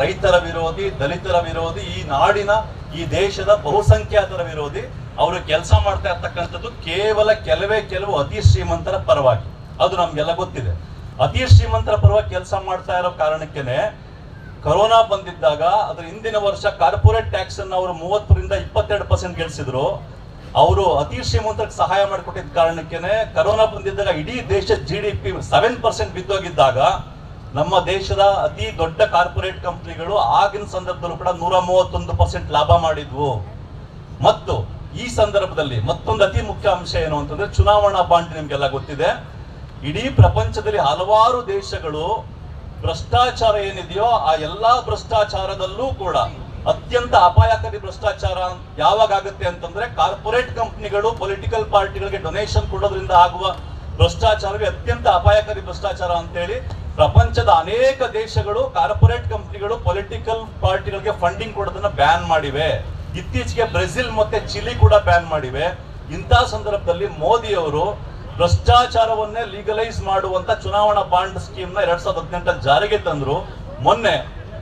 ರೈತರ ವಿರೋಧಿ, ದಲಿತರ ವಿರೋಧಿ, ಈ ನಾಡಿನ, ಈ ದೇಶದ ಬಹುಸಂಖ್ಯಾತರ ವಿರೋಧಿ, ಅವರು ಕೆಲಸ ಮಾಡ್ತಾ ಇರ್ತಕ್ಕಂಥದ್ದು ಕೇವಲ ಕೆಲವೇ ಕೆಲವು ಅತಿ ಶ್ರೀಮಂತರ ಪರವಾಗಿ. ಅದು ನಮ್ಗೆಲ್ಲ ಗೊತ್ತಿದೆ. ಅತಿ ಶ್ರೀಮಂತರ ಪರವಾಗಿ ಕೆಲಸ ಮಾಡ್ತಾ ಇರೋ ಕಾರಣಕ್ಕೇನೆ ಕೊರೋನಾ ಬಂದಿದ್ದಾಗ ಅದ್ರ ಹಿಂದಿನ ವರ್ಷ ಕಾರ್ಪೊರೇಟ್ ಟ್ಯಾಕ್ಸ್ ಅನ್ನು ಅವರು ಮೂವತ್ತರಿಂದ ಇಪ್ಪತ್ತೆರಡು ಪರ್ಸೆಂಟ್ ಗೆಲ್ಸಿದ್ರು. ಅವರು ಅತಿ ಶ್ರೀಮಂತರಿಗೆ ಸಹಾಯ ಮಾಡಿಕೊಟ್ಟಿದ್ದ ಕಾರಣಕ್ಕೇನೆ ಕೊರೋನಾ ಬಂದಿದ್ದಾಗ ಇಡೀ ದೇಶ G D P seven percent ಬಿದ್ದೋಗಿದ್ದಾಗ ನಮ್ಮ ದೇಶದ ಅತಿ ದೊಡ್ಡ ಕಾರ್ಪೊರೇಟ್ ಕಂಪ್ನಿಗಳು ಆಗಿನ ಸಂದರ್ಭದಲ್ಲೂ ಕೂಡ ನೂರ ಮೂವತ್ತೊಂದು ಪರ್ಸೆಂಟ್ ಲಾಭ ಮಾಡಿದ್ವು. ಮತ್ತು ಈ ಸಂದರ್ಭದಲ್ಲಿ ಮತ್ತೊಂದು ಅತಿ ಮುಖ್ಯ ಅಂಶ ಏನು ಅಂತಂದ್ರೆ ಚುನಾವಣಾ ಬಾಂಡ್ ನಿಮ್ಗೆಲ್ಲ ಗೊತ್ತಿದೆ. ಇಡೀ ಪ್ರಪಂಚದಲ್ಲಿ ಹಲವಾರು ದೇಶಗಳು ಭ್ರಷ್ಟಾಚಾರ ಏನಿದೆಯೋ ಆ ಎಲ್ಲಾ ಭ್ರಷ್ಟಾಚಾರದಲ್ಲೂ ಕೂಡ ಅತ್ಯಂತ ಅಪಾಯಕಾರಿ ಭ್ರಷ್ಟಾಚಾರ ಯಾವಾಗ ಆಗುತ್ತೆ ಅಂತಂದ್ರೆ ಕಾರ್ಪೊರೇಟ್ ಕಂಪ್ನಿಗಳು, ಪೊಲಿಟಿಕಲ್ ಪಾರ್ಟಿಗಳಿಗೆ ಡೊನೇಷನ್ ಕೊಡೋದ್ರಿಂದ ಆಗುವ ಭ್ರಷ್ಟಾಚಾರವೇ ಅತ್ಯಂತ ಅಪಾಯಕಾರಿ ಭ್ರಷ್ಟಾಚಾರ ಅಂತೇಳಿ ಪ್ರಪಂಚದ ಅನೇಕ ದೇಶಗಳು, ಕಾರ್ಪೊರೇಟ್ ಕಂಪ್ನಿಗಳು, ಪೊಲಿಟಿಕಲ್ ಪಾರ್ಟಿಗಳಿಗೆ ಫಂಡಿಂಗ್ ಕೊಡೋದನ್ನ ಬ್ಯಾನ್ ಮಾಡಿವೆ. ಇತ್ತೀಚೆಗೆ ಬ್ರೆಜಿಲ್ ಮತ್ತೆ ಚಿಲಿ ಕೂಡ ಬ್ಯಾನ್ ಮಾಡಿವೆ. ಇಂತಹ ಸಂದರ್ಭದಲ್ಲಿ ಮೋದಿ ಅವರು ಭ್ರಷ್ಟಾಚಾರವನ್ನೇ ಲೀಗಲೈಸ್ ಮಾಡುವಂತ ಚುನಾವಣಾ ಬಾಂಡ್ ಸ್ಕೀಮ್ನ ಎರಡ್ ಸಾವಿರದ ಹದಿನೆಂಟಲ್ಲಿ ಜಾರಿಗೆ ತಂದ್ರು. ಮೊನ್ನೆ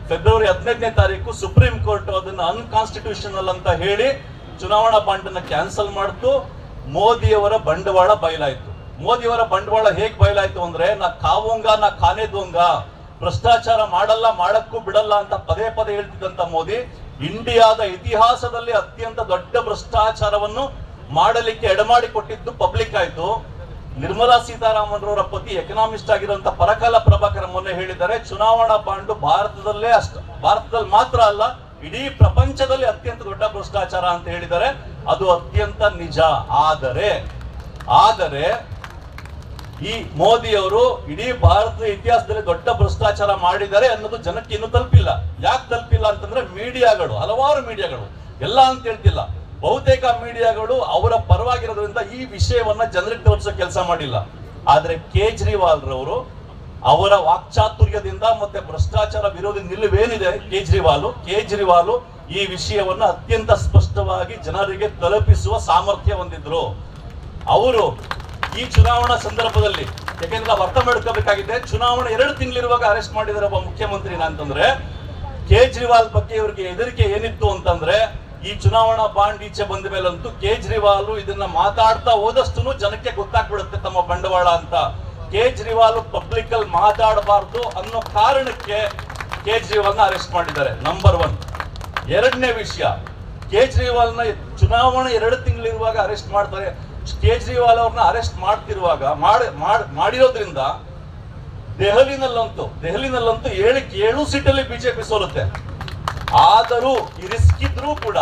ಫೆಬ್ರವರಿ ಹದಿನೈದನೇ ತಾರೀಕು ಸುಪ್ರೀಂ ಕೋರ್ಟ್ ಅದನ್ನ ಅನ್ಕಾನ್ಸ್ಟಿಟ್ಯೂಷನಲ್ ಅಂತ ಹೇಳಿ ಚುನಾವಣಾ ಬಾಂಡ್ ಅನ್ನ ಕ್ಯಾನ್ಸಲ್ ಮಾಡಿತು. ಮೋದಿಯವರ ಬಂಡವಾಳ ಬಯಲಾಯ್ತು. ಮೋದಿಯವರ ಬಂಡವಾಳ ಹೇಗೆ ಬಯಲಾಯ್ತು ಅಂದ್ರೆ, ನಾ ಕಾವುಂಗ, ನಾ ಖಾನೆ ಭ್ರಷ್ಟಾಚಾರ ಮಾಡಲ್ಲ, ಮಾಡಕ್ಕೂ ಬಿಡಲ್ಲ ಅಂತ ಪದೇ ಪದೇ ಹೇಳ್ತಿದ್ದಂತ ಮೋದಿ, ಇಂಡಿಯಾದ ಇತಿಹಾಸದಲ್ಲಿ ಅತ್ಯಂತ ದೊಡ್ಡ ಭ್ರಷ್ಟಾಚಾರವನ್ನು ಮಾಡಲಿಕ್ಕೆ ಎಡಮಾಡಿ ಕೊಟ್ಟಿದ್ದು ಪಬ್ಲಿಕ್ ಆಯ್ತು. ನಿರ್ಮಲಾ ಸೀತಾರಾಮನ್ ರವರ ಪತಿ ಎಕನಾಮಿಸ್ಟ್ ಆಗಿರುವಂತ ಪರಕಾಲ ಪ್ರಭಾಕರ್ ಮೊನ್ನೆ ಹೇಳಿದ್ದಾರೆ, ಚುನಾವಣಾ ಬಾಂಡು ಭಾರತದಲ್ಲೇ ಅಷ್ಟ, ಭಾರತದಲ್ಲಿ ಮಾತ್ರ ಅಲ್ಲ, ಇಡೀ ಪ್ರಪಂಚದಲ್ಲಿ ಅತ್ಯಂತ ದೊಡ್ಡ ಭ್ರಷ್ಟಾಚಾರ ಅಂತ ಹೇಳಿದ್ದಾರೆ. ಅದು ಅತ್ಯಂತ ನಿಜ. ಆದರೆ ಆದರೆ ಈ ಮೋದಿಯವರು ಇಡೀ ಭಾರತದ ಇತಿಹಾಸದಲ್ಲಿ ದೊಡ್ಡ ಭ್ರಷ್ಟಾಚಾರ ಮಾಡಿದ್ದಾರೆ ಅನ್ನೋದು ಜನಕ್ಕೆ ಇನ್ನೂ ತಲುಪಿಲ್ಲ. ಯಾಕೆ ತಲುಪಿಲ್ಲ ಅಂತಂದ್ರೆ ಮೀಡಿಯಾಗಳು, ಹಲವಾರು ಮೀಡಿಯಾಗಳು. ಎಲ್ಲ ಅಂತ ಹೇಳ್ತಿಲ್ಲ. ಬಹುತೇಕ ಮೀಡಿಯಾಗಳು ಅವರ ಪರವಾಗಿರೋದ್ರಿಂದ ಈ ವಿಷಯವನ್ನ ಜನರಿಗೆ ತಲುಪಿಸೋ ಕೆಲಸ ಮಾಡಿಲ್ಲ. ಆದ್ರೆ ಕೇಜ್ರಿವಾಲ್ ರವರು ಅವರ ವಾಕ್ಚಾತುರ್ಯದಿಂದ ಮತ್ತೆ ಭ್ರಷ್ಟಾಚಾರ ವಿರೋಧಿ ನಿಲುವೇನಿದೆ ಕೇಜ್ರಿವಾಲ್ ಕೇಜ್ರಿವಾಲ್ ಈ ವಿಷಯವನ್ನ ಅತ್ಯಂತ ಸ್ಪಷ್ಟವಾಗಿ ಜನರಿಗೆ ತಲುಪಿಸುವ ಸಾಮರ್ಥ್ಯ ಹೊಂದಿದ್ರು. ಅವರು ಈ ಚುನಾವಣಾ ಸಂದರ್ಭದಲ್ಲಿ, ಯಾಕೆಂದ್ರೆ ಅರ್ಥ ಮಾಡ್ಕೋಬೇಕಾಗಿದೆ, ಚುನಾವಣೆ ಎರಡು ತಿಂಗಳಿರುವಾಗ ಅರೆಸ್ಟ್ ಮಾಡಿದಾರೆ ಒಬ್ಬ ಮುಖ್ಯಮಂತ್ರಿನ ಅಂತಂದ್ರೆ ಕೇಜ್ರಿವಾಲ್ ಬಗ್ಗೆ ಇವರಿಗೆ ಹೆದರಿಕೆ ಏನಿತ್ತು ಅಂತಂದ್ರೆ, ಈ ಚುನಾವಣಾ ಬಾಂಡ್ ಈಚೆ ಬಂದ ಮೇಲಂತೂ ಕೇಜ್ರಿವಾಲ್ ಇದನ್ನ ಮಾತಾಡ್ತಾ ಹೋದಷ್ಟು ಜನಕ್ಕೆ ಗೊತ್ತಾಗ್ಬಿಡುತ್ತೆ ತಮ್ಮ ಬಂಡವಾಳ ಅಂತ. ಕೇಜ್ರಿವಾಲ್ ಪಬ್ಲಿಕ್ ಅಲ್ಲಿ ಮಾತಾಡಬಾರ್ದು ಅನ್ನೋ ಕಾರಣಕ್ಕೆ ಕೇಜ್ರಿವಾಲ್ನ ಅರೆಸ್ಟ್ ಮಾಡಿದ್ದಾರೆ. ನಂಬರ್ ಒನ್ ಎರಡನೇ ವಿಷಯ, ಕೇಜ್ರಿವಾಲ್ನ ಚುನಾವಣೆ ಎರಡು ತಿಂಗಳಿರುವಾಗ ಅರೆಸ್ಟ್ ಮಾಡ್ತಾರೆ. ಕೇಜ್ರಿವಾಲ್ ಅವ್ರನ್ನ ಅರೆಸ್ಟ್ ಮಾಡ್ತಿರುವಾಗ ಮಾಡಿ, ಮಾಡ್- ಮಾಡಿರೋದ್ರಿಂದ ದೆಹಲಿನಲ್ಲಂತೂ ದೆಹಲಿನಲ್ಲಂತೂ ಏಳು ಏಳು ಸೀಟಲ್ಲಿ ಬಿಜೆಪಿ ಸೋಲುತ್ತೆ. ಆದರೂ ಈ ರಿಸ್ಕ್ ಇದ್ರೂ ಕೂಡ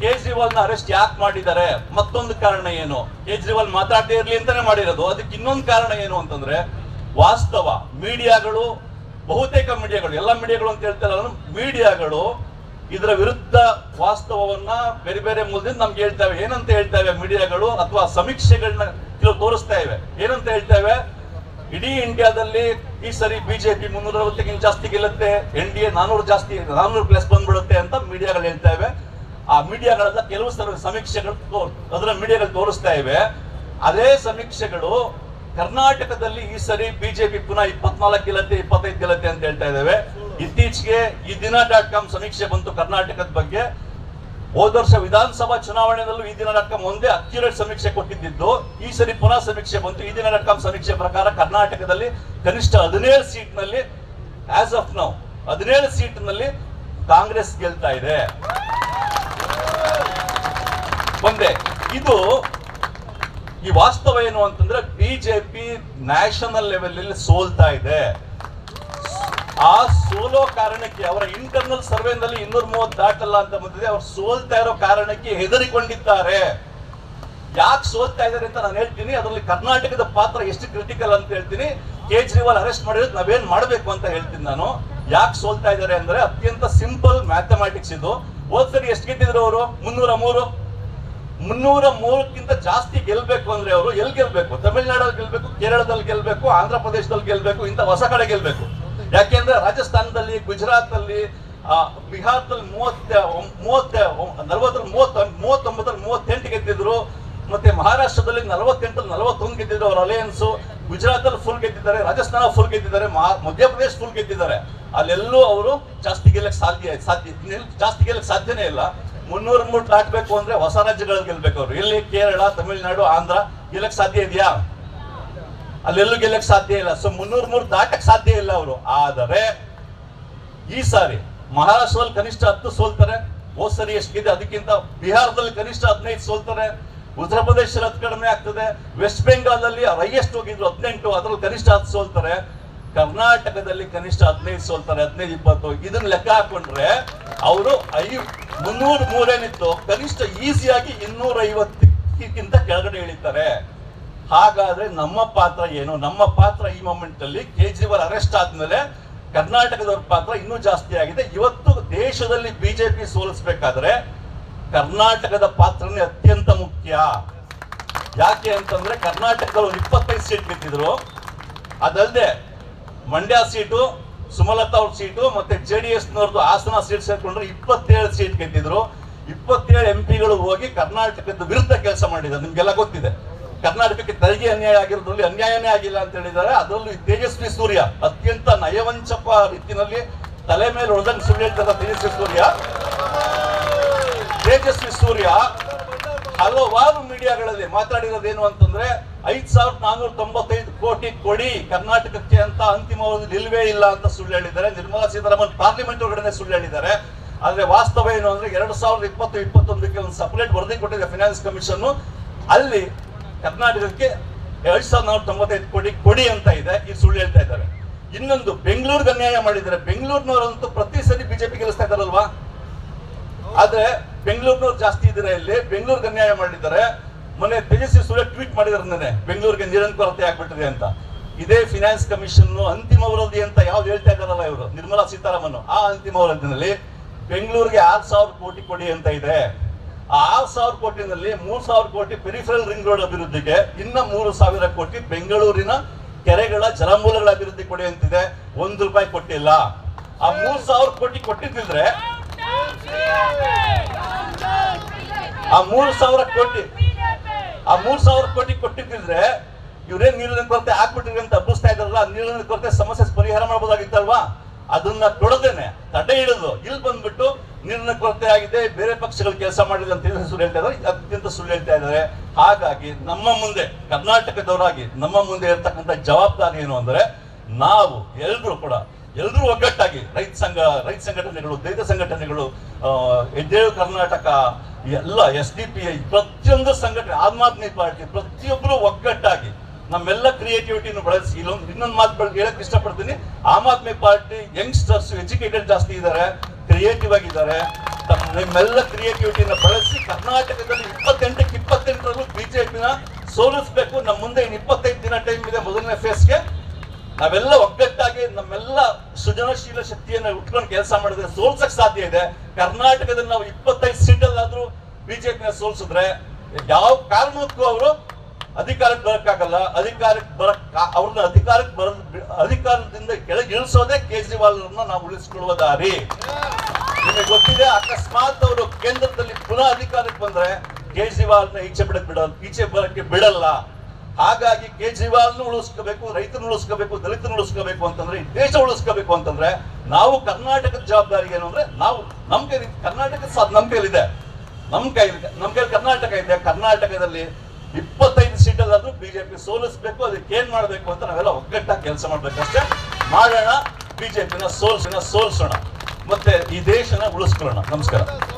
ಕೇಜ್ರಿವಾಲ್ನ ಅರೆಸ್ಟ್ ಯಾಕೆ ಮಾಡಿದ್ದಾರೆ? ಮತ್ತೊಂದು ಕಾರಣ ಏನು? ಕೇಜ್ರಿವಾಲ್ ಮಾತಾಡದೇ ಇರಲಿ ಅಂತಾನೆ ಮಾಡಿರೋದು. ಅದಕ್ಕೆ ಇನ್ನೊಂದು ಕಾರಣ ಏನು ಅಂತಂದ್ರೆ ವಾಸ್ತವ, ಮೀಡಿಯಾಗಳು, ಬಹುತೇಕ ಮೀಡಿಯಾಗಳು, ಎಲ್ಲ ಮೀಡಿಯಾಗಳು ಅಂತ ಹೇಳ್ತಾರೆ ಮೀಡಿಯಾಗಳು ಇದರ ವಿರುದ್ಧ ವಾಸ್ತವವನ್ನ ಬೇರೆ ಬೇರೆ ಮೂಲದಿಂದ ನಮ್ಗೆ ಹೇಳ್ತೇವೆ. ಏನಂತ ಹೇಳ್ತೇವೆ ಮೀಡಿಯಾಗಳು ಅಥವಾ ಸಮೀಕ್ಷೆಗಳನ್ನ ಕೆಲವು ತೋರಿಸ್ತಾ ಇವೆ. ಏನಂತ ಹೇಳ್ತೇವೆ? ಇಡೀ ಇಂಡಿಯಾದಲ್ಲಿ ಈ ಸರಿ ಬಿಜೆಪಿ ಮುನ್ನೂರ ಅರವತ್ತಕ್ಕಿಂತ ಜಾಸ್ತಿ ಗೆಲ್ಲುತ್ತೆ, ಎನ್ ಡಿ ಎ ನಾನೂರು ಜಾಸ್ತಿ, ನಾನೂರು ಪ್ಲಸ್ ಬಂದ್ಬಿಡುತ್ತೆ ಅಂತ ಮೀಡಿಯಾಗಳು ಹೇಳ್ತಾ ಇವೆ. ಆ ಮೀಡಿಯಾಗಳೆಲ್ಲ ಕೆಲವು ಸಲ ಸಮೀಕ್ಷೆಗಳು ಅದರ ಮೀಡಿಯಾಗಳು ತೋರಿಸ್ತಾ ಇವೆ. ಅದೇ ಸಮೀಕ್ಷೆಗಳು ಕರ್ನಾಟಕದಲ್ಲಿ ಈ ಸರಿ ಬಿಜೆಪಿ ಪುನಃ ಇಪ್ಪತ್ನಾಲ್ಕು ಗೆಲ್ಲತ್ತೆ, ಇಪ್ಪತ್ತೈದು ಗೆಲ್ಲತ್ತೆ ಅಂತ ಹೇಳ್ತಾ ಇದ್ದೇವೆ ಇತ್ತೀಚೆಗೆ ಈ ದಿನ ಡಾಟ್ ಕಾಮ್ ಸಮೀಕ್ಷೆ ಬಂತು ಕರ್ನಾಟಕದ ಬಗ್ಗೆ. ಹೋದ ವರ್ಷ ವಿಧಾನಸಭಾ ಚುನಾವಣೆಯಲ್ಲೂ ಈ ದಿನ ಡಾಟ್ ಕಾಮ್ ಒಂದೇ ಅಕ್ಯುರೇಟ್ ಸಮೀಕ್ಷೆ ಕೊಟ್ಟಿದ್ದು ಈ ಸರಿ ಪುನಃ ಸಮೀಕ್ಷೆ ಬಂತು. ಈ ದಿನ ಡಾಟ್ ಕಾಮ್ ಸಮೀಕ್ಷೆ ಪ್ರಕಾರ ಕರ್ನಾಟಕದಲ್ಲಿ ಕನಿಷ್ಠ ಹದಿನೇಳು ಸೀಟ್ನಲ್ಲಿ ಆಸ್ ಆಫ್ ನೌ ಹದಿನೇಳು ಸೀಟ್ನಲ್ಲಿ ಕಾಂಗ್ರೆಸ್ ಗೆಲ್ತಾ ಇದೆ. ಒಂದೇ, ಇದು ಈ ವಾಸ್ತವ ಏನು ಅಂತಂದ್ರೆ ಬಿಜೆಪಿ ನ್ಯಾಷನಲ್ ಲೆವೆಲ್ ಸೋಲ್ತಾ ಇದೆ. ಆ ಸೋಲೋ ಕಾರಣಕ್ಕೆ ಅವರ ಇಂಟರ್ನಲ್ ಸರ್ವೆನಲ್ಲಿ ಇನ್ನೂರ ಮೂವತ್ತು ದಾಟಲ್ಲ ಅಂತ ಬಂದಿದೆ. ಅವ್ರು ಸೋಲ್ತಾ ಇರೋ ಕಾರಣಕ್ಕೆ ಹೆದರಿಕೊಂಡಿದ್ದಾರೆ. ಯಾಕೆ ಸೋಲ್ತಾ ಇದ್ದಾರೆ ಅಂತ ನಾನು ಹೇಳ್ತೀನಿ. ಅದರಲ್ಲಿ ಕರ್ನಾಟಕದ ಪಾತ್ರ ಎಷ್ಟು ಕ್ರಿಟಿಕಲ್ ಅಂತ ಹೇಳ್ತೀನಿ. ಕೇಜ್ರಿವಾಲ್ ಅರೆಸ್ಟ್ ಮಾಡಿರೋದು ನಾವೇನ್ ಮಾಡಬೇಕು ಅಂತ ಹೇಳ್ತೀನಿ ನಾನು. ಯಾಕೆ ಸೋಲ್ತಾ ಇದ್ದಾರೆ ಅಂದ್ರೆ ಅತ್ಯಂತ ಸಿಂಪಲ್ ಮ್ಯಾಥಮ್ಯಾಟಿಕ್ಸ್ ಇದು. ಹೋದ್ಸರಿ ಎಷ್ಟು ಗೆದ್ದಿದ್ರು ಅವರು? ಮುನ್ನೂರ ಮೂರು. ಮುನ್ನೂರ ಮೂರಕ್ಕಿಂತ ಜಾಸ್ತಿ ಗೆಲ್ಬೇಕು ಅಂದ್ರೆ ಅವರು ಎಲ್ಲಿ ಗೆಲ್ಬೇಕು? ತಮಿಳ್ನಾಡಲ್ಲಿ ಗೆಲ್ಬೇಕು, ಕೇರಳದಲ್ಲಿ ಗೆಲ್ಬೇಕು, ಆಂಧ್ರ ಪ್ರದೇಶದಲ್ಲಿ ಗೆಲ್ಬೇಕು, ಇಂಥ ಹೊಸ ಕಡೆ ಗೆಲ್ಬೇಕು. ಯಾಕೆಂದ್ರೆ ರಾಜಸ್ಥಾನದಲ್ಲಿ ಗುಜರಾತ್ ಅಲ್ಲಿ ಆ, ಬಿಹಾರದಲ್ಲಿ ಮೂವತ್ತ ಮೂವತ್ತ ನಲವತ್ತರ ಮೂವತ್ತ ಮೂವತ್ತೊಂಬತ್ತರ ಮೂವತ್ತೆಂಟು ಗೆದ್ದಿದ್ರು ಮತ್ತೆ ಮಹಾರಾಷ್ಟ್ರದಲ್ಲಿ ನಲವತ್ತೆಂಟಲ್ಲಿ ನಲವತ್ತೊಂದು ಗೆದ್ದಿದ್ರು ಅವ್ರ ಅಲಯನ್ಸ್ ಗುಜರಾತ್ ಅಲ್ಲಿ ಫುಲ್ ಗೆದ್ದಿದ್ದಾರೆ ರಾಜಸ್ಥಾನ ಫುಲ್ ಗೆದ್ದಿದ್ದಾರೆ ಮಧ್ಯಪ್ರದೇಶ ಫುಲ್ ಗೆದ್ದಿದ್ದಾರೆ. ಅಲ್ಲೆಲ್ಲೂ ಅವರು ಜಾಸ್ತಿ ಗೆಲ್ಲಕ್ಕೆ ಸಾಧ್ಯ ಸಾಧ್ಯ ಜಾಸ್ತಿ ಗೆಲ್ಲಕ್ಕೆ ಸಾಧ್ಯನೇ ಇಲ್ಲ. ಮುನ್ನೂರ ಮೂರು ದಾಟಬೇಕು ಅಂದ್ರೆ ಹೊಸ ರಾಜ್ಯಗಳಲ್ಲಿ ಗೆಲ್ಬೇಕು ಅವರು. ಇಲ್ಲಿ ಕೇರಳ ತಮಿಳುನಾಡು ಆಂಧ್ರ ಗೆಲ್ಲಕ್ಕೆ ಸಾಧ್ಯ ಇದೆಯಾ? ಅಲ್ಲೆಲ್ಲೂ ಗೆಲ್ಲಕ್ಕೆ ಸಾಧ್ಯ ಇಲ್ಲ. ಸೊ, ಮುನ್ನೂರ ಮೂರು ದಾಟಕ್ಕೆ ಸಾಧ್ಯ ಇಲ್ಲ ಅವರು. ಆದರೆ, ಈ ಸಾರಿ ಮಹಾರಾಷ್ಟ್ರದಲ್ಲಿ ಕನಿಷ್ಠ ಹತ್ತು ಸೋಲ್ತಾರೆ. ಹೋದ್ ಸರಿ ಎಷ್ಟಿದೆ ಅದಕ್ಕಿಂತ ಬಿಹಾರದಲ್ಲಿ ಕನಿಷ್ಠ ಹದಿನೈದು ಸೋಲ್ತಾರೆ. ಉತ್ತರ ಪ್ರದೇಶದಲ್ಲಿ ಹತ್ತು ಕಡಿಮೆ ಆಗ್ತದೆ. ವೆಸ್ಟ್ ಬೆಂಗಾಲಲ್ಲಿ ಹೈಯೆಸ್ಟ್ ಹೋಗಿದ್ರು ಹದಿನೆಂಟು, ಅದ್ರಲ್ಲಿ ಕನಿಷ್ಠ ಹತ್ತು ಸೋಲ್ತಾರೆ. ಕರ್ನಾಟಕದಲ್ಲಿ ಕನಿಷ್ಠ ಹದಿನೈದು ಸೋಲ್ತಾರೆ, ಹದಿನೈದು ಇಪ್ಪತ್ತು. ಇದನ್ನ ಲೆಕ್ಕ ಹಾಕೊಂಡ್ರೆ ಅವರು ಐ, ಮುನ್ನೂರ ಮೂರೇನಿತ್ತು ಕನಿಷ್ಠ ಈಸಿಯಾಗಿ ಇನ್ನೂರ ಐವತ್ತಕ್ಕಿಂತ ಕೆಳಗಡೆ ಇಳಿತಾರೆ. ಹಾಗಾದ್ರೆ ನಮ್ಮ ಪಾತ್ರ ಏನು? ನಮ್ಮ ಪಾತ್ರ ಈ ಮೊಮೆಂಟ್ ಅಲ್ಲಿ ಕೇಜ್ರಿವಾಲ್ ಅರೆಸ್ಟ್ ಆದ್ಮೇಲೆ ಕರ್ನಾಟಕದವ್ರ ಪಾತ್ರ ಇನ್ನೂ ಜಾಸ್ತಿ ಆಗಿದೆ. ಇವತ್ತು ದೇಶದಲ್ಲಿ ಬಿಜೆಪಿ ಸೋಲಿಸ್ಬೇಕಾದ್ರೆ ಕರ್ನಾಟಕದ ಪಾತ್ರನೇ ಅತ್ಯಂತ ಮುಖ್ಯ. ಯಾಕೆ ಅಂತಂದ್ರೆ ಕರ್ನಾಟಕದವರು ಇಪ್ಪತ್ತೈದು ಸೀಟ್ ಗೆದ್ದಿದ್ರು. ಅದಲ್ಲದೆ ಮಂಡ್ಯ ಸೀಟು, ಸುಮಲತಾ ಅವ್ರ ಸೀಟು ಮತ್ತೆ ಜೆ ಡಿ ಎಸ್ನವ್ರದ್ದು ಹಾಸನ ಸೀಟ್ ಸೇರ್ಕೊಂಡ್ರೆ ಇಪ್ಪತ್ತೇಳು ಸೀಟ್ ಗೆದ್ದಿದ್ರು. ಇಪ್ಪತ್ತೇಳು ಎಂ ಪಿಗಳು ಹೋಗಿ ಕರ್ನಾಟಕದ ವಿರುದ್ಧ ಕೆಲಸ ಮಾಡಿದ್ದಾರೆ. ನಿಮ್ಗೆಲ್ಲ ಗೊತ್ತಿದೆ. ಕರ್ನಾಟಕಕ್ಕೆ ತೆರಿಗೆ ಅನ್ಯಾಯ ಆಗಿರೋದ್ರಲ್ಲಿ ಅನ್ಯಾಯನೇ ಆಗಿಲ್ಲ ಅಂತ ಹೇಳಿದ್ದಾರೆ. ಅದರಲ್ಲೂ ತೇಜಸ್ವಿ ಸೂರ್ಯ, ಅತ್ಯಂತ ನಯವಂಚಪ ರೀತಿಯಲ್ಲಿ ತಲೆ ಮೇಲೆ ಹೊಡೆದಂಗೆ ಸುಳ್ಳು ತೇಜಸ್ವಿ ಸೂರ್ಯ. ತೇಜಸ್ವಿ ಸೂರ್ಯ ಹಲವಾರು ಮೀಡಿಯಾಗಳಲ್ಲಿ ಮಾತಾಡಿರೋದೇನು ಅಂತಂದ್ರೆ ಐದ್ ಸಾವಿರದ ನಾನೂರ ತೊಂಬತ್ತೈದು ಕೋಟಿ ಕೊಡಿ, ಕರ್ನಾಟಕಕ್ಕೆ ಅಂತ ಅಂತಿಮವಾಗಿ ನಿಲ್ವೇ ಇಲ್ಲ ಅಂತ ಸುಳ್ಳು ಹೇಳಿದ್ದಾರೆ. ನಿರ್ಮಲಾ ಸೀತಾರಾಮನ್ ಪಾರ್ಲಿಮೆಂಟ್ ಒಳಗಡೆ ಸುಳ್ಳು ಹೇಳಿದ್ದಾರೆ. ಆದ್ರೆ ವಾಸ್ತವ ಏನು ಅಂದ್ರೆ ಎರಡ್ ಸಾವಿರದ ಇಪ್ಪತ್ತು, ಇಪ್ಪತ್ತೊಂದಕ್ಕೆ ಒಂದು ಸಪರೇಟ್ ವರದಿ ಕೊಟ್ಟಿದೆ ಫಿನಾನ್ಸ್ ಕಮಿಷನ್ ಅಲ್ಲಿ ಕರ್ನಾಟಕಕ್ಕೆ ಎರಡ್ ಸಾವಿರದ ನಾನೂರ ತೊಂಬತ್ತೈದು ಕೋಟಿ ಕೊಡಿ ಅಂತ ಇದೆ, ಈ ಸುಳ್ಳು ಹೇಳ್ತಾ ಇದ್ದಾರೆ. ಇನ್ನೊಂದು, ಬೆಂಗಳೂರಿಗೆ ಅನ್ಯಾಯ ಮಾಡಿದ್ದಾರೆ. ಬೆಂಗಳೂರಿನವರಂತೂ ಪ್ರತಿ ಸರಿ ಬಿಜೆಪಿ ಗೆಲ್ಲಿಸ್ತಾ ಇದ್ದಾರಲ್ವಾ? ಆದ್ರೆ ಬೆಂಗಳೂರಿನವ್ರು ಜಾಸ್ತಿ ಇದ್ದಾರೆ ಇಲ್ಲಿ? ಬೆಂಗಳೂರಿಗೆ ಅನ್ಯಾಯ ಮಾಡಿದ್ದಾರೆ. ಮೊನ್ನೆ ತೇಜಸ್ವಿ ಸೂರ್ಯ ಟ್ವೀಟ್ ಮಾಡಿದಾರೆ ನೆನ್ನೆ. ಬೆಂಗಳೂರಿಗೆ ನೀರಿನ ಕೊರತೆ ಆಗ್ಬಿಟ್ಟಿದೆ ಅಂತ. ಇದೇ ಫಿನಾನ್ಸ್ ಕಮಿಷನ್ ಅಂತಿಮ ವರದಿ ಅಂತ ಯಾವ್ದು ಹೇಳ್ತಾ ಇದ್ದಾರಲ್ಲ ಇವರು? ನಿರ್ಮಲಾ ಸೀತಾರಾಮನ್. ಆ ಅಂತಿಮ ವರದಿನಲ್ಲಿ ಬೆಂಗಳೂರಿಗೆ ಆರ್ ಸಾವಿರ ಕೋಟಿ ಕೊಡಿ ಅಂತ ಇದೆ. ಆರು ಸಾವಿರ ಕೋಟಿನಲ್ಲಿ ಮೂರ್ ಸಾವಿರ ಕೋಟಿ ಪೆರಿಫರಲ್ ರಿಂಗ್ ರೋಡ್ ಅಭಿವೃದ್ಧಿಗೆ ಇನ್ನ ಮೂರು ಸಾವಿರ ಕೋಟಿ ಬೆಂಗಳೂರಿನ ಕೆರೆಗಳ ಜಲಮೂಲಗಳ ಅಭಿವೃದ್ಧಿ ಕೊಡಿ ಅಂತಿದೆ. ಒಂದು ರೂಪಾಯಿ ಕೊಟ್ಟಿಲ್ಲ. ಆ ಮೂರ್ ಸಾವಿರ ಕೋಟಿ ಕೊಟ್ಟಿದ್ದಿದ್ರೆ ಆ ಮೂರು ಸಾವಿರ ಕೋಟಿ, ಆ ಮೂರ್ ಸಾವಿರ ಕೋಟಿ ಕೊಟ್ಟಿದ್ದಿದ್ರೆ ಇವರೇ ನೀರಿನ ಕೊರತೆ ಹಾಕ್ಬಿಟ್ಟಿದ್ರೆ ಅಂತ ಹಬ್ಬಿಸ್ತಾ ಇದ್ರಲ್ಲ ನೀರಿನ ಕೊರತೆ ಸಮಸ್ಯೆ ಪರಿಹಾರ ಮಾಡಬಹುದಾಗಿತ್ತಲ್ವಾ ಅದನ್ನ ತೊಡದೇನೆ, ತಡೆ ಹಿಡಿದು, ಇಲ್ಲಿ ಬಂದ್ಬಿಟ್ಟು ನೀರಿನ ಕೊರತೆ ಆಗಿದೆ, ಬೇರೆ ಪಕ್ಷಗಳು ಕೆಲಸ ಮಾಡಿಲ್ಲ ಅಂತ ಸುಳ್ಳು ಹೇಳ್ತಾ ಇದ್ದಾರೆ. ಅತ್ಯಂತ ಸುಳ್ಳು ಹೇಳ್ತಾ ಇದ್ದಾರೆ. ಹಾಗಾಗಿ ನಮ್ಮ ಮುಂದೆ, ಕರ್ನಾಟಕದವರಾಗಿ ನಮ್ಮ ಮುಂದೆ ಇರತಕ್ಕಂಥ ಜವಾಬ್ದಾರಿ ಏನು ಅಂದ್ರೆ, ನಾವು ಎಲ್ಲರೂ ಕೂಡ ಎಲ್ಲರೂ ಒಗ್ಗಟ್ಟಾಗಿ ರೈತ ಸಂಘ, ರೈತ ಸಂಘಟನೆಗಳು ದೈತ ಸಂಘಟನೆಗಳು ಎದ್ದೇಳು ಕರ್ನಾಟಕ ಎಲ್ಲ ಎಸ್ ಡಿ ಪಿ ಐ ಪ್ರತಿಯೊಂದು ಸಂಘಟನೆ, ಆಮ್ ಆದ್ಮಿ ಪಾರ್ಟಿ ಪ್ರತಿಯೊಬ್ಬರು ಒಗ್ಗಟ್ಟಾಗಿ ನಮ್ಮೆಲ್ಲ ಕ್ರಿಯೇಟಿವಿಟಿನ ಬಳಸಿ. ಇಲ್ಲೊಂದು ಇನ್ನೊಂದು ಮಾತು ಹೇಳಕ್ ಇಷ್ಟಪಡ್ತೀನಿ. Aam Aadmi party youngsters educated ಜಾಸ್ತಿ ಇದ್ದಾರೆ. ಕ್ರಿಯೇಟಿವ್ ಆಗಿದ್ದಾರೆ. ನಿಮ್ಮೆಲ್ಲ ಕ್ರಿಯೇಟಿವಿಟಿನ ಬಳಸಿ ಕರ್ನಾಟಕದಲ್ಲಿ ಇಪ್ಪತ್ತೆಂಟಕ್ಕೆ ಇಪ್ಪತ್ತೆಂಟರಲ್ಲೂ ಬಿಜೆಪಿನ ಸೋಲಿಸ್ಬೇಕು. ನಮ್ಮ ಮುಂದೆ ಇನ್ನು ಇಪ್ಪತ್ತೈದು ದಿನ ಟೈಮ್ ಇದೆ ಮೊದಲನೇ ಫೇಸ್ಗೆ ನಾವೆಲ್ಲ ಒಗ್ಗಟ್ಟಾಗಿ ನಮ್ಮೆಲ್ಲ ಸೃಜನಶೀಲ ಶಕ್ತಿಯನ್ನು ಉಟ್ಕೊಂಡು ಕೆಲಸ ಮಾಡಿದ್ರೆ ಸೋಲ್ಸಕ್ ಸಾಧ್ಯ ಇದೆ. ಕರ್ನಾಟಕದಲ್ಲಿ ನಾವು ಇಪ್ಪತ್ತೈದು ಸೀಟಲ್ಲಾದ್ರೂ ಬಿಜೆಪಿನ ಸೋಲ್ಸಿದ್ರೆ ಯಾವ ಕಾರಣಕ್ಕೂ ಅವರು ಅಧಿಕಾರಕ್ಕೆ ಬರಕ್ಕಾಗಲ್ಲ. ಅಧಿಕಾರಕ್ಕೆ ಬರಕ್ ಅವ್ರನ್ನ ಅಧಿಕಾರಕ್ಕೆ ಬರ ಅಧಿಕಾರದಿಂದ ಕೆಳಗೆ ಇಳಿಸೋದೇ ಕೇಜ್ರಿವಾಲ್ ನಾವು ಉಳಿಸ್ಕೊಳ್ಳುವ ದಾರಿ. ನಿಮಗೆ ಗೊತ್ತಿದೆ, ಅಕಸ್ಮಾತ್ ಅವರು ಕೇಂದ್ರದಲ್ಲಿ ಪುನಃ ಅಧಿಕಾರಕ್ಕೆ ಬಂದ್ರೆ ಕೇಜ್ರಿವಾಲ್ನ ಈಚೆ ಬಿಡಕ್ ಬಿಡಲ್ಲ, ಈಚೆ ಬರಕ್ಕೆ ಬಿಡಲ್ಲ. ಹಾಗಾಗಿ ಕೇಜ್ರಿವಾಲ್ನು ಉಳಿಸ್ಕೋಬೇಕು ರೈತರು ಉಳಿಸ್ಕೋಬೇಕು ದಲಿತರು ಉಳಿಸ್ಕೋಬೇಕು ಅಂತಂದ್ರೆ, ಈ ದೇಶ ಉಳಿಸ್ಕೋಬೇಕು ಅಂತಂದ್ರೆ ನಾವು ಕರ್ನಾಟಕದ ಜವಾಬ್ದಾರಿ ಏನು ಅಂದ್ರೆ ನಾವು ನಮ್ ಕೈ ಕರ್ನಾಟಕ ನಮ್ ಕೈಲಿದೆ ನಮ್ ಕೈ ನಮ್ ಕೈಲಿ ಕರ್ನಾಟಕ ಇದೆ, ಕರ್ನಾಟಕದಲ್ಲಿ ಇಪ್ಪತ್ತೈದು ಸೀಟಲ್ಲಾದ್ರೂ ಬಿಜೆಪಿ ಸೋಲಿಸ್ಬೇಕು, ಅದಕ್ಕೆ ಏನ್ ಮಾಡ್ಬೇಕು ಅಂತ ನಾವೆಲ್ಲ ಒಗ್ಗಟ್ಟಾಗಿ ಕೆಲಸ ಮಾಡ್ಬೇಕಷ್ಟೇ. ಮಾಡೋಣ, ಬಿಜೆಪಿನ ಸೋಲ್ಸಿನ ಸೋಲ್ಸೋಣ. ಮತ್ತೆ ಈ ದೇಶನ ಉಳಿಸ್ಕೊಳ್ಳೋಣ. ನಮಸ್ಕಾರ.